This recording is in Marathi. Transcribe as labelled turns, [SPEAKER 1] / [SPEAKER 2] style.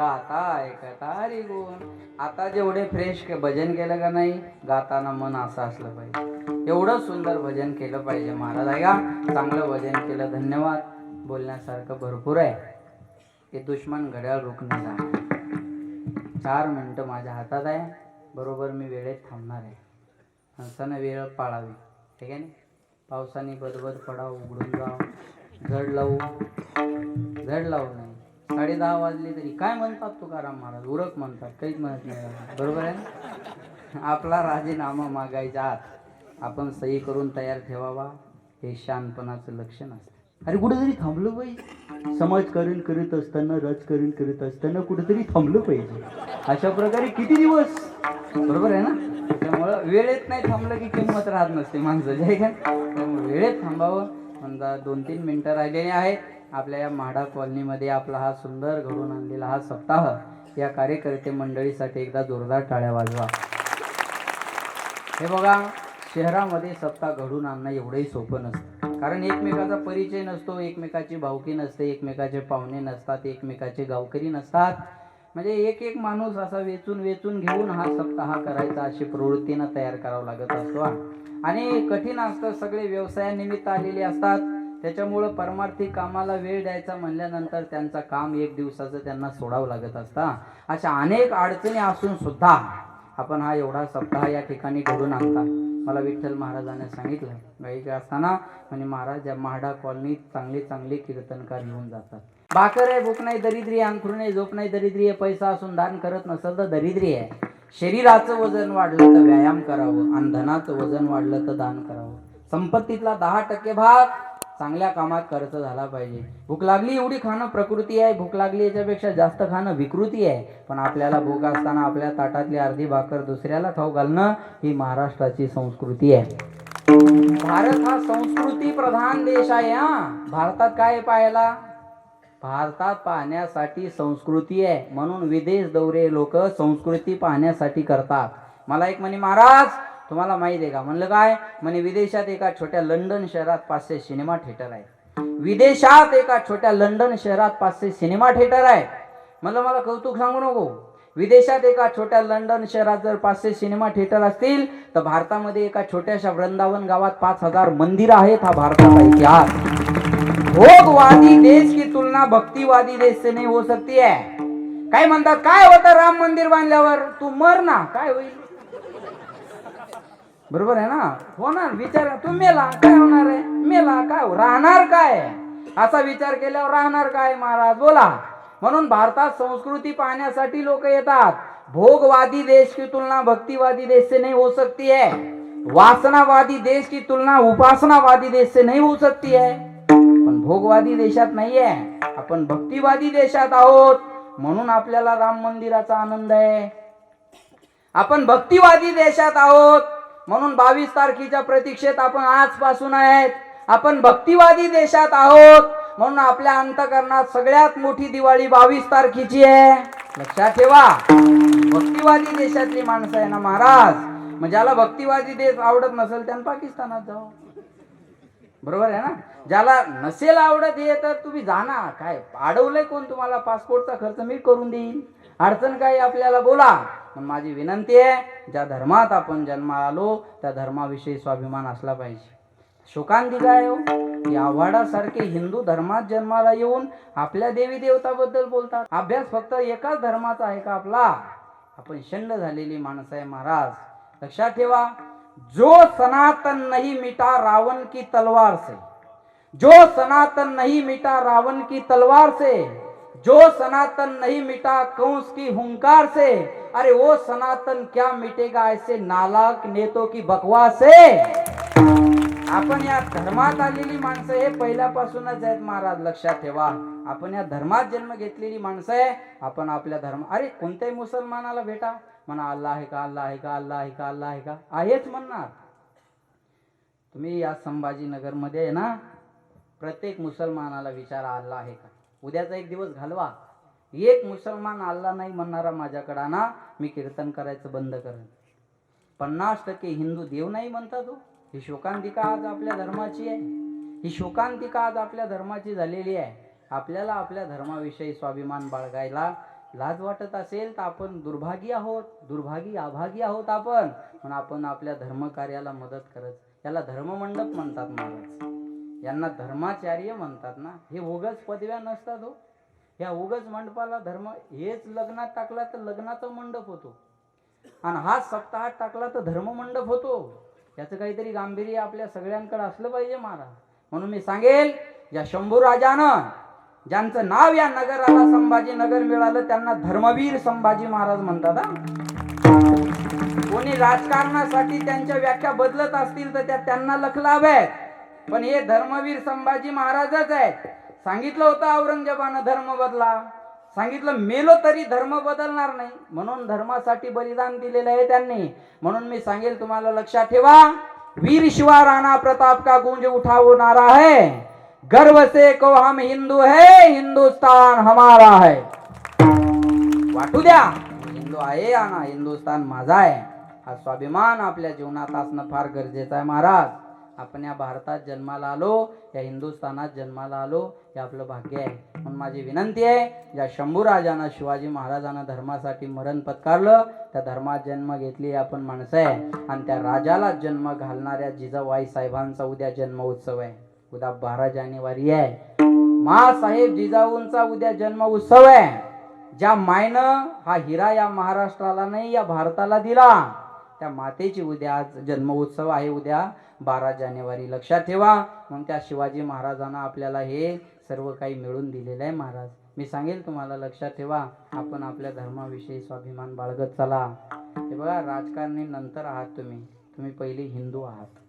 [SPEAKER 1] गाता ऐकता रे गुण आता जेवढे फ्रेश भजन केलं का नाही गाताना मन असं असलं पाहिजे. एवढं सुंदर भजन केलं पाहिजे महाराज. आहे का चांगलं भजन केलं धन्यवाद. बोलण्यासारखं भरपूर आहे. हे दुश्मन घड्याळ रुकणार चार मिनटं माझ्या हातात आहे. बरोबर मी वेळेत थांबणार आहे. माणसानं वेळ पाळावी. ठीक आहे ना? पावसाने बदबद पडाव उघडून जाव. जड लावू. जड लावू. साडे दहा वाजले तरी. काय म्हणतात तुकाराम महाराज? उरक म्हणतात. काहीच म्हणत नाही बरोबर आहे ना? आपला राजीनामा मागायच्या आत आपण सही करून तयार ठेवावा. हे शानपणाचं लक्षण असतं. अरे कुठेतरी थांबलं पाहिजे. समाजकारण करीत असताना राजकारण करीत असताना कुठेतरी थांबलं पाहिजे. अशा प्रकारे किती दिवस? बरोबर आहे ना? त्यामुळं वेळेत नाही थांबलं की किंमत राहत नसते माणसाची आहे का त्यामुळे वेळेत थांबावं. समजा दोन तीन मिनटं राहिलेली आहेत. आपल्या या म्हाडा कॉलनीमध्ये आपला हा सुंदर घडून आणलेला हा सप्ताह या कार्यकर्ते मंडळीसाठी एकदा जोरदार टाळ्या वाजवा. हे बघा शहरामध्ये सत्ता घडून आणणं एवढंही सोपं नसतं. कारण एकमेकाचा परिचय नसतो एकमेकाची भावकी नसते एकमेकाचे पाहुणे नसतात एकमेकाचे गावकरी नसतात. म्हणजे एक एक माणूस असा वेचून वेचून घेऊन हा सप्ताह करायचा अशी प्रवृत्तीनं तयार करावं लागत असतो. आणि कठीण असतं सगळे व्यवसायानिमित्त आलेले असतात. त्याच्यामुळं परमार्थी कामाला वेळ द्यायचा म्हणल्यानंतर त्यांचं काम एक दिवसाचं त्यांना सोडावं लागत असता. अशा अनेक अडचणी असून सुद्धा आपण हा एवढा सप्ताह या ठिकाणी घडून आणता मला विठ्ठल महाराजांनी सांगितलं गायिका असताना म्हणजे महाराज या महाडा कॉलनीत चांगले चांगले कीर्तनकार येऊन जातात. बाकर आहे भूक नाही दरिद्री आहे अंथरुण आहे झोप नाही दरिद्री आहे पैसा असून दान करत नसेल तर दरिद्री आहे. शरीराचं वजन वाढलं तर व्यायाम करावं आणि धनाचं वजन वाढलं तर दान करावं. संपत्तीतला दहा टक्के भाग चांगल्या कामात खर्च झाला पाहिजे. भूक लागली एवढी खाणं प्रकृती आहे. भूक लागली याच्यापेक्षा जास्त खाणं विकृती आहे. पण आपल्याला भूक असताना आपल्या ताटातली अर्धी भाकर दुसऱ्याला खाऊ घालणं ही महाराष्ट्राची संस्कृती आहे. भारत हा संस्कृती प्रधान देश आहे हा. भारतात काय पाहायला? भारतात पाहण्यासाठी संस्कृती आहे. म्हणून विदेश दौरे लोक संस्कृती पाहण्यासाठी करतात. मला एक म्हणे महाराज तुम्हाला माहिती आहे का? म्हणलं काय? म्हणे विदेशात एका छोट्या लंडन शहरात पाचशे सिनेमा थिएटर आहे. विदेशात एका छोट्या लंडन शहरात पाचशे सिनेमा थिएटर आहे. म्हणलं मला कौतुक सांगू नको. विदेशात एका छोट्या लंडन शहरात जर पाचशे सिनेमा थिएटर असतील तर भारतामध्ये एका छोट्याशा वृंदावन गावात पाच हजार मंदिर आहेत हा भारताचा इतिहास. भोगवादी देश की तुलना भक्तिवादी देश से नाही हो सकती है काय म्हणतात? काय होतं राम मंदिर बांधल्यावर? तू मर ना. काय होईल? बरोबर आहे ना? होणार विचार तू मेला काय होणार आहे? मेला काय हो? राहणार काय? असा विचार केल्यावर राहणार काय महाराज? बोला. म्हणून भारतात संस्कृती पाहण्यासाठी लोक येतात. भोगवादी देश की तुलना भक्तिवादी देश से नहीं हो सकती है. वासनावादी देश की तुलना उपासनावादी देश से नहीं हो सकती है. पण भोगवादी देशात नाहीये आपण भक्तिवादी देशात आहोत. म्हणून आपल्याला राम मंदिराचा आनंद आहे. आपण भक्तिवादी देशात आहोत. म्हणून बावीस तारखेच्या प्रतीक्षेत आपण आजपासून आहेत. आपण भक्तिवादी देशात आहोत. म्हणून आपल्या अंतकरणात सगळ्यात मोठी दिवाळी बावीस तारखेची आहे. लक्षात ठेवा. भक्तिवादी देशातली माणसं आहे ना महाराज. मग ज्याला भक्तिवादी देश आवडत नसेल त्यानं पाकिस्तानात जाऊ बरोबर आहे ना? ज्याला नसेल आवडत हे तर तुम्ही जाणार काय अडवलंय कोण तुम्हाला? पासपोर्टचा खर्च मी करून देईन. अडचण काय आपल्याला बोला. माझी विनंती आहे ज्या धर्मात आपण जन्माला आलो त्या धर्माविषयी स्वाभिमान असला पाहिजे. शोकांतिका आहे हो. आव्हाडासारखे हिंदू धर्मात जन्माला येऊन आपल्या देवी देवताबद्दल बोलतात. अभ्यास फक्त एकाच धर्माचा आहे का आपला? आपण शंड झालेली माणसं आहे महाराज. लक्षात ठेवा जो सनातन नाही मिटा रावण की तलवार से. जो सनातन नहीं मिटा रावण की तलवार से. जो सनातन नहीं मिटा कंस की हुंकार से? अरे वो सनातन क्या मिटेगा ऐसे नालाक नेतो की बकवास से? आपण या धर्मात आलेली माणसं हे पहिल्यापासूनच आहेत महाराज लक्षात ठेवा. आपण या धर्मात जन्म घेतलेली माणसं आहे आपण आपल्या धर्म अरे कोणत्याही मुसलमानाला भेटा. म्हणा अल्लाह आहे का अल्लाह आहे का अल्लाह आहे का अल्लाह आहे का? आहेच म्हणणार. तुम्ही या संभाजीनगरमध्ये आहे ना प्रत्येक मुसलमानाला विचारा अल्ला आहे का? उद्याचा एक दिवस घालवा. एक मुसलमान आला नाही म्हणणारा माझ्याकडे ना मी कीर्तन करायचं बंद करेन. पन्नास टक्के हिंदू देव नाही म्हणतात हो ही शोकांतिका आज आपल्या धर्माची आहे. ही शोकांतिका आज आपल्या धर्माची झालेली आहे. आपल्याला आपल्या धर्माविषयी स्वाभिमान बाळगायला लाज वाटत असेल तर आपण दुर्भागी आहोत. दुर्भागी अभागी आहोत आपण. पण आपण आपल्या धर्मकार्याला मदत करत याला धर्ममंडप म्हणतात महाराज. यांना धर्माचार्य म्हणतात ना हे उगच पदव्या नसतात हो. ह्या उगच मंडपाला धर्म हेच लग्नात टाकला तर लग्नाचा मंडप होतो. आणि हा सप्ताहात टाकला तर धर्ममंडप होतो. याचं काहीतरी गांभीर्य आपल्या सगळ्यांकडे असलं पाहिजे महाराज. म्हणून मी सांगेल या शंभू राजानं ज्यांचं नाव या नगराला संभाजी नगर मिळालं त्यांना धर्मवीर संभाजी महाराज म्हणतात कोणी राजकारणासाठी त्यांच्या व्याख्या बदलत असतील तर त्या त्यांना लखलाव्यात आहेत पण हे धर्मवीर संभाजी महाराजच आहेत. सांगितलं होतं औरंगजेबानं धर्म बदला. सांगितलं मेलो तरी धर्म बदलणार नाही. म्हणून धर्मासाठी बलिदान दिलेलं आहे त्यांनी. म्हणून मी सांगेल तुम्हाला लक्षात ठेवा वीर शिवा राणा प्रताप का गुंज उठावणारा है गर्व से को हम हिंदू है हिंदुस्तान हमारा है. वाटू द्या हिंदू आहे या ना हिंदुस्तान माझा आहे. हा स्वाभिमान आपल्या जीवनात असणं फार गरजेचं आहे महाराज. आपण या भारतात जन्माला आलो या हिंदुस्थानात जन्माला आलो हे आपलं भाग्य आहे. म्हणून माझी विनंती आहे ज्या शंभूराजानं शिवाजी महाराजांना धर्मासाठी मरण पत्कारलं त्या धर्मात जन्म घेतली आपण माणसं आहे. आणि त्या राजाला जन्म घालणाऱ्या जिजाबाई साहेबांचा उद्या जन्म उत्सव आहे. उद्या बारा जानेवारी आहे. मासाहेब जिजाऊंचा उद्या जन्म उत्सव आहे. ज्या मायनं हा हिरा या महाराष्ट्राला नाही या भारताला दिला त्या मातेची उद्या जन्म उत्सव आहे उद्या. बारा जानेवारी लक्षात ठेवा. मग त्या शिवाजी महाराजांना आपल्याला हे सर्व काही मिळून दिलेलं आहे महाराज. मी सांगेल तुम्हाला लक्षात ठेवा. आपण आपल्या धर्माविषयी स्वाभिमान बाळगत चला. हे बघा राजकारणी नंतर आहात तुम्ही. तुम्ही पहिले हिंदू आहात.